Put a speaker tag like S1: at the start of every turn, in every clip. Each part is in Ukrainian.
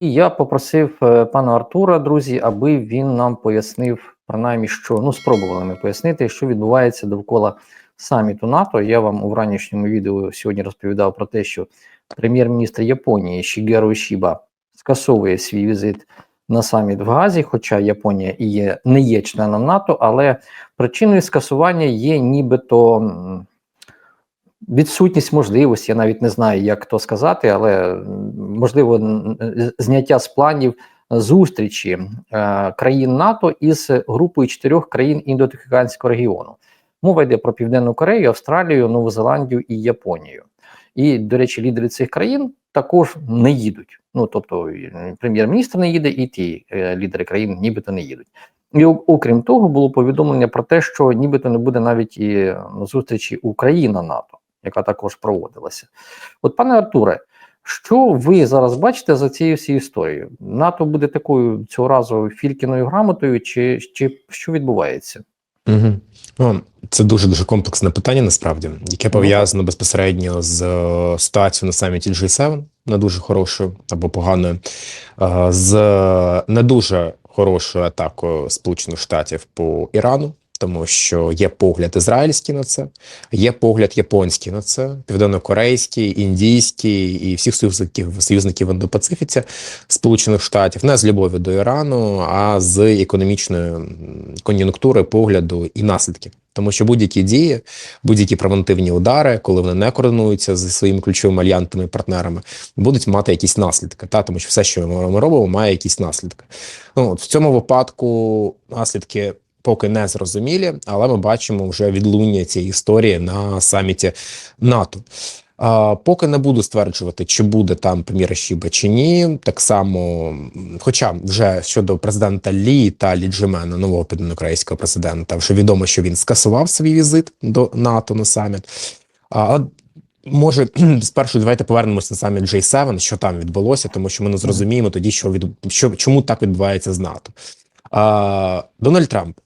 S1: І я попросив е, пана Артура, друзі, аби він нам пояснив, принаймні, що ну спробували ми пояснити, що відбувається довкола саміту НАТО. Я вам у ранішньому відео сьогодні розповідав про те, що прем'єр-міністр Японії Шігеру Шіба скасовує свій візит на саміт в Газі, хоча Японія і є не є членом НАТО, але причиною скасування є нібито. Відсутність можливості, я навіть не знаю, як то сказати, але можливо зняття з планів зустрічі е, країн НАТО із групою чотирьох країн індотихоокеанського регіону. Мова йде про Південну Корею, Австралію, Нову Зеландію і Японію. І, до речі, лідери цих країн також не їдуть. Ну тобто, прем'єр-міністр не їде, і ті е, лідери країн нібито не їдуть. І окрім того, було повідомлення про те, що нібито не буде навіть і е, зустрічі Україна НАТО, яка також проводилася. От, пане Артуре, що ви зараз бачите за цією всією історією? НАТО буде такою цього разу фількіною грамотою, чи, чи що відбувається?
S2: Угу. Ну, це дуже дуже комплексне питання, насправді, яке пов'язано безпосередньо з е, ситуацією на саміті G7, не дуже хорошою або поганою, е, з не дуже хорошою атакою Сполучених Штатів по Ірану, тому що є погляд ізраїльський на це, є погляд японський на це, південнокорейський, індійський і всіх союзників союзників в Індопацифіці Сполучених Штатів не з любові до Ірану, а з економічної кон'юнктури, погляду і наслідків. Тому що будь-які дії, будь-які превентивні удари, коли вони не координуються зі своїми ключовими альянтами і партнерами, будуть мати якісь наслідки. Та тому що все, що ми робимо, має якісь наслідки. Ну от в цьому випадку наслідки поки не зрозумілі, але ми бачимо вже відлуння цієї історії на саміті НАТО. Поки не буду стверджувати, чи буде там прем'єр Шіба чи ні. Так само, хоча вже щодо президента Лі та Лі Джемена, нового південнокорейського президента, вже відомо, що він скасував свій візит до НАТО на саміт. А, може спершу давайте повернемося на саміт J7, що там відбулося, тому що ми не зрозуміємо тоді, що від що чому так відбувається з НАТО. А, Дональд Трамп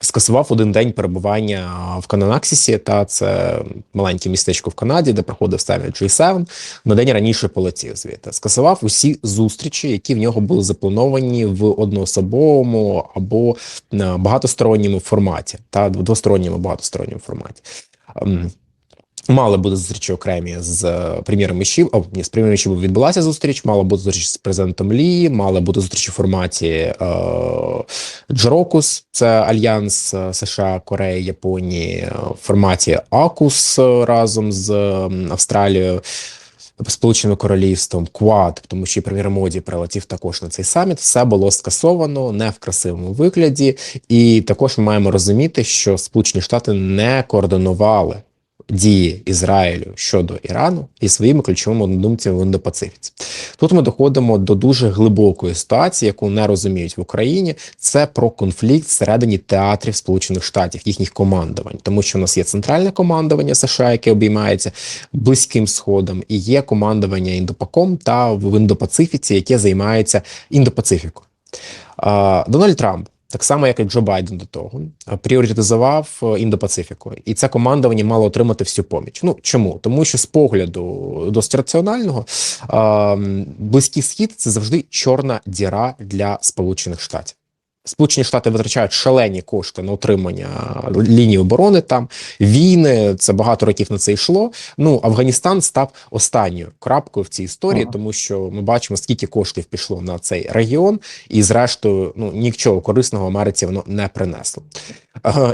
S2: скасував один день перебування в Кананаксісі, та це маленьке містечко в Канаді, де проходив саміт G7, на день раніше полетів звідти. Скасував усі зустрічі, які в нього були заплановані в одноособовому або е, багатосторонньому форматі, та в двосторонньому багатосторонньому форматі. Ем, Мали бути зустрічі окремі з е, прем'єром Ішів. О, ні, з прем'єром Ішів відбулася зустріч. Мала бути зустріч з президентом Лі, мала бути зустріч у форматі е, Джорокус, це альянс е, США, Кореї, Японії, в форматі Акус е, разом з Австралією. Сполученим Королівством, Квад, тому що і прем'єр Моді прилетів також на цей саміт. Все було скасовано не в красивому вигляді, і також ми маємо розуміти, що Сполучені Штати не координували дії Ізраїлю щодо Ірану і своїми ключовими однодумцями в Індопацифіці. Тут ми доходимо до дуже глибокої ситуації, яку не розуміють в Україні. Це про конфлікт всередині театрів Сполучених Штатів, їхніх командувань, тому що у нас є центральне командування США, яке обіймається близьким сходом, і є командування індопаком та в Індопацифіці, яке займається індопацифікою. Дональд Трамп. Так само, як і Джо Байден до того, е, пріоритизував е, індопацифіку, і це командування мало отримати всю поміч. Ну чому? Тому що з погляду досить раціонального е, близький схід це завжди чорна діра для Сполучених Штатів. Сполучені Штати витрачають шалені кошти на утримання лінії оборони. Там війни це багато років на це йшло. Ну Афганістан став останньою крапкою в цій історії,
S1: Ага.
S2: тому що ми бачимо, скільки коштів пішло на цей регіон, і зрештою, ну нічого корисного Америці воно не принесло.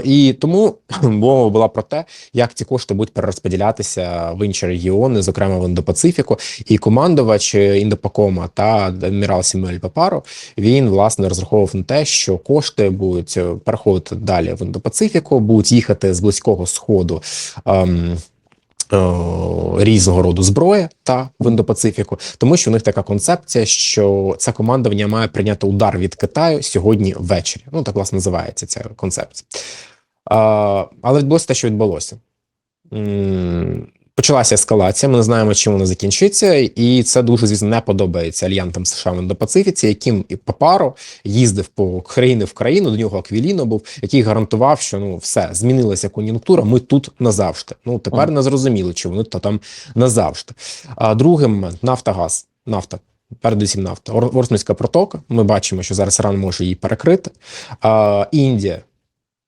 S2: І тому мова була про те, як ці кошти будуть перерозподілятися в інші регіони, зокрема в Індопацифіку. І командувач Індопакома та адмірал Сімель Папаро він власне розраховував на те, що кошти будуть е, переходити далі в Індопацифіку, будуть їхати з близького сходу. Ем, Різного роду зброї та в Індопацифіку, тому що у них така концепція, що це командування має прийняти удар від Китаю сьогодні ввечері. Ну так власне називається ця концепція. А, але відбулося те, що відбулося. Почалася ескалація. Ми не знаємо, чим вона закінчиться, і це дуже звісно не подобається альянтам США в Індопацифіці, яким і Папаро їздив по країни в країну. До нього Аквіліно був, який гарантував, що ну все змінилася кон'юнктура. Ми тут назавжди. Ну тепер не зрозуміло, чи вони то там назавжди. А другий момент Нафтогаз. Нафта Передусім нафта. Ор- протока. Ми бачимо, що зараз Іран може її перекрити. А, Індія,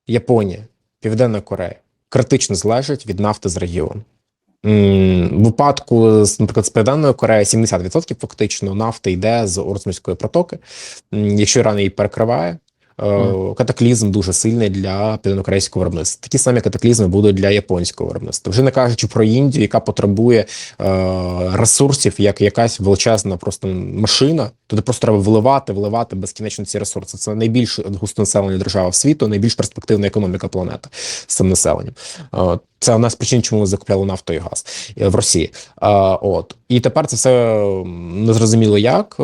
S2: Японія, Південна Корея критично залежать від нафти з регіону. В випадку, з, наприклад, з Південної Кореї 70% фактично нафти йде з Орсмської протоки. Якщо Іран її перекриває, катаклізм дуже сильний для південнокорейського виробництва. Такі самі катаклізми будуть для японського виробництва. Вже не кажучи про Індію, яка потребує е, ресурсів, як якась величезна просто машина. Туди просто треба вливати, вливати безкінечно ці ресурси. Це найбільш густонаселена держава світу, найбільш перспективна економіка планети з цим населенням. Е, Це одна з причин, чому ми закупляли нафту і газ е, в Росії. Е, От і тепер це все незрозуміло як.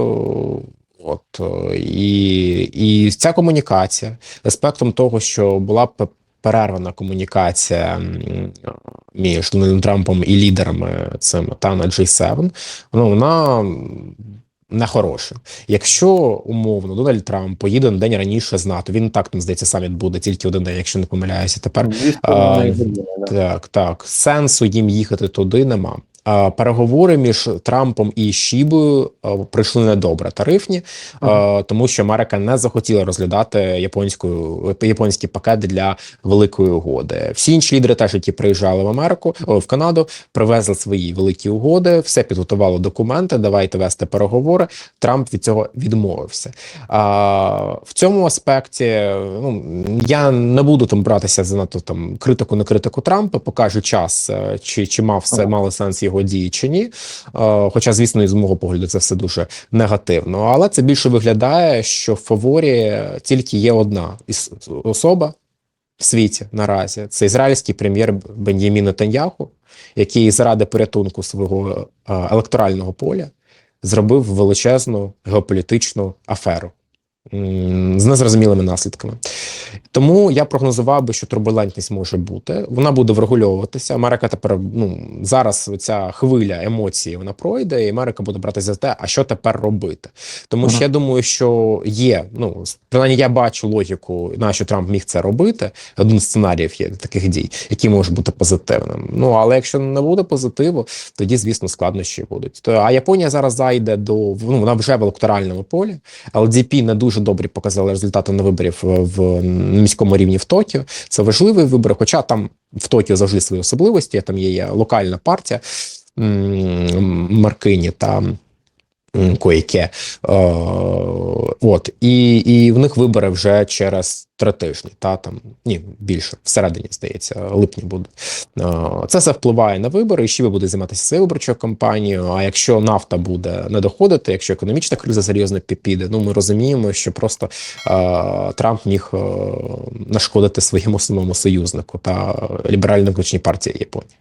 S2: От е, і, і ця комунікація аспектом того, що була перервана комунікація між Дональдом Трампом і лідерами цим та на G7, ну вона не хороша. Якщо умовно Дональд Трамп поїде на день раніше з НАТО, він так там здається саміт буде тільки один день, якщо не помиляюся. Тепер а, так, так. Сенсу їм їхати туди нема. Переговори між Трампом і Шібою а, пройшли недобре тарифні, а, тому що Америка не захотіла розглядати японську японський пакет для великої угоди. Всі інші лідери, теж які приїжджали в Америку в Канаду, привезли свої великі угоди, все підготувало документи. Давайте вести переговори. Трамп від цього відмовився. А в цьому аспекті ну я не буду там братися за надто там критику, не критику Трампа. Покаже час, е, чи, чи мав все
S1: Ага.
S2: мало сенс його дії чи ні. Е, Хоча, звісно, і з мого погляду, це все дуже негативно. Але це більше виглядає, що в фаворі тільки є одна особа в світі наразі. Це ізраїльський прем'єр Бен'ямін Нетаньяху, який заради порятунку свого е, електорального поля зробив величезну геополітичну аферу з незрозумілими наслідками. Тому я прогнозував би, що турбулентність може бути. Вона буде врегульовуватися. Америка тепер ну зараз ця хвиля емоцій вона пройде, і Америка буде братися за те, а що тепер робити. Тому що я думаю, що є. Ну принаймні, я бачу логіку, на що Трамп міг це робити. Один з сценаріїв є таких дій, який може бути позитивним. Ну але якщо не буде позитиву, тоді звісно складнощі будуть. То а Японія зараз зайде до ну вона вже в електоральному полі. LDP не дуже добрі показали результати на виборів е, в міському рівні в Токіо. Це важливий вибор, хоча там в Токіо завжди свої особливості. Там є, локальна партія Маркині та Коїке. От і, і в них вибори вже через три тижні. Та там ні більше всередині здається, липні будуть. Е, Це все впливає на вибори, і ще ви буде займатися цією виборчою кампанією. А якщо нафта буде не доходити, якщо економічна криза серйозно пі- піде, ну ми розуміємо, що просто е, Трамп міг е, нашкодити своєму самому союзнику та ліберально-демократичній партії Японії.